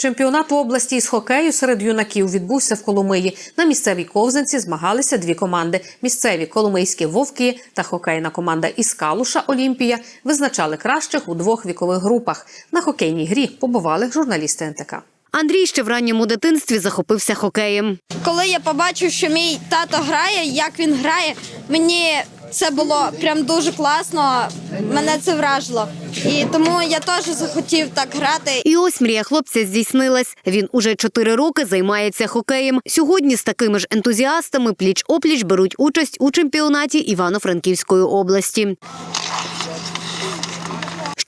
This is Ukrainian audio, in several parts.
Чемпіонат в області із хокею серед юнаків відбувся в Коломиї. На місцевій ковзанці змагалися дві команди: місцеві коломийські вовки та хокейна команда із Калуша Олімпія визначали кращих у двох вікових групах. На хокейній грі побували журналісти НТК. Андрій ще в ранньому дитинстві захопився хокеєм. Коли я побачив, що мій тато грає, як він грає, мені це було прям дуже класно. Мене це вражило. І тому я теж захотів так грати. І ось мрія хлопця здійснилась. Він уже чотири роки займається хокеєм. Сьогодні з такими ж ентузіастами пліч-опліч беруть участь у чемпіонаті Івано-Франківської області.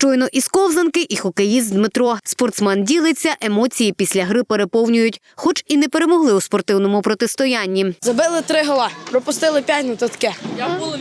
Щойно із ковзанки і хокеїст Дмитро. Спортсмен ділиться, емоції після гри переповнюють, хоч і не перемогли у спортивному протистоянні. Забили три гола, пропустили п'ять, ну то таке.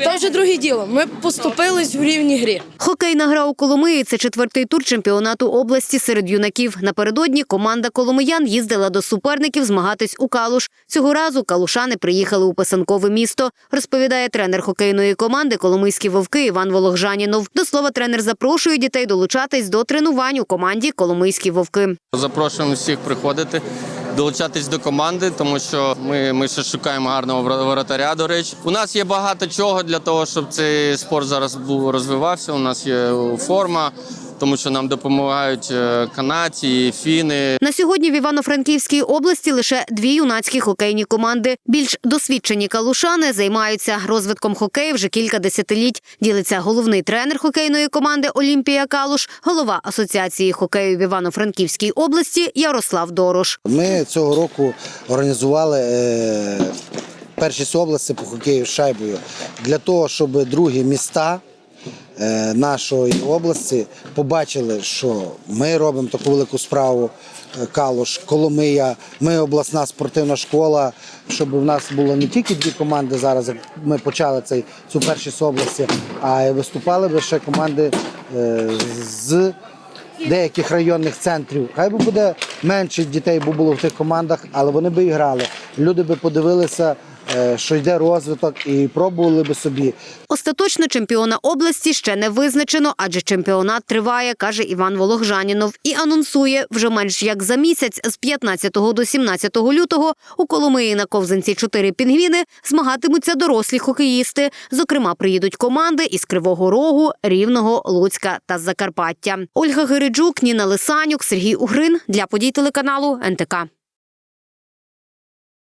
То вже друге діло. Ми поступились в рівній грі. Хокейна гра у Коломиї – це четвертий тур чемпіонату області серед юнаків. Напередодні команда коломиян їздила до суперників змагатись у Калуш. Цього разу калушани приїхали у писанкове місто, розповідає тренер хокейної команди Коломийські вовки Іван Вологжанінов. До слова, тренер запрошує дітей долучатись до тренувань у команді Коломийські вовки. Запрошуємо всіх приходити, долучатись до команди, тому що ми, ми ще шукаємо гарного воротаря. До речі, у нас є багато чого для того, щоб цей спорт зараз був розвивався. У нас є форма, тому що нам допомагають е, канадці, фіни. На сьогодні в Івано-Франківській області лише дві юнацькі хокейні команди. Більш досвідчені калушани займаються розвитком хокею вже кілька десятиліть. Ділиться головний тренер хокейної команди Олімпія Калуш, голова асоціації хокею в Івано-Франківській області Ярослав Дорош. Ми цього року організували е, першість області по хокею з шайбою для того, щоб другі міста нашої області побачили, що ми робимо таку велику справу. е, Калуш, Коломия, ми обласна спортивна школа, щоб в нас було не тільки дві команди зараз, як ми почали цей цю першість області, а й виступали би ще команди е, з деяких районних центрів. Хай би буде менше дітей, бо було в тих командах, але вони би і грали. Люди би подивилися, е, що йде розвиток, і пробували би собі. Остаточно чемпіона області ще не визначено, адже чемпіонат триває, каже Іван Вологжанінов. І анонсує вже менш як за місяць з 15 до 17 лютого у Коломиї на ковзанці чотири пінгвіни змагатимуться дорослі хокеїсти. Зокрема, приїдуть команди із Кривого Рогу, Рівного, Луцька та Закарпаття. Ольга Гириджук, Ніна Лисанюк, Сергій Угрин для подій телеканалу НТК.